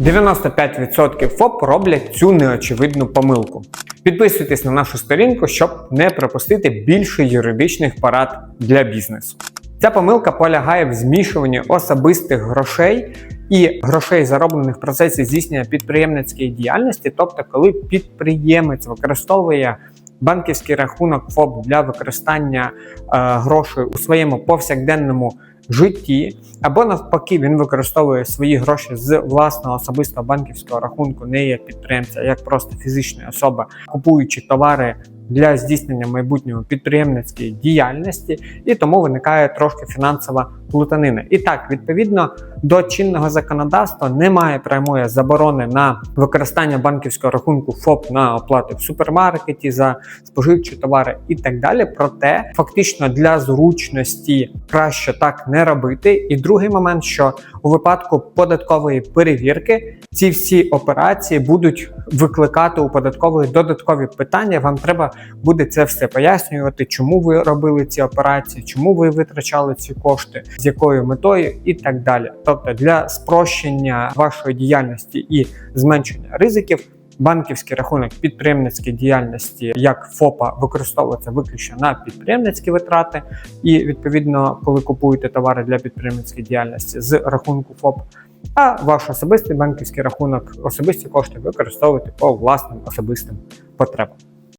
95% ФОП роблять цю неочевидну помилку. Підписуйтесь на нашу сторінку, щоб не пропустити більше юридичних порад для бізнесу. Ця помилка полягає в змішуванні особистих грошей і грошей, зароблених в процесі здійснення підприємницької діяльності, тобто, коли підприємець використовує банківський рахунок ФОП для використання е, грошей у своєму повсякденному житті, або навпаки, він використовує свої гроші з власного особистого банківського рахунку, не є підприємця, а як просто фізичної особи, купуючи товари для здійснення майбутнього підприємницької діяльності, і тому виникає трошки фінансова плутанина. І так, відповідно до чинного законодавства немає прямої заборони на використання банківського рахунку ФОП на оплати в супермаркеті за споживчі товари і так далі. Проте фактично для зручності краще так не робити. І другий момент, що у випадку податкової перевірки ці всі операції будуть викликати у податкової додаткові питання. Вам треба буде це все пояснювати, чому ви робили ці операції, чому ви витрачали ці кошти, з якою метою і так далі. Тобто для спрощення вашої діяльності і зменшення ризиків. Банківський рахунок підприємницької діяльності як ФОПа використовується виключно на підприємницькі витрати, і відповідно, коли купуєте товари для підприємницької діяльності з рахунку ФОП, а ваш особистий банківський рахунок, особисті кошти використовуєте по власним особистим потребам.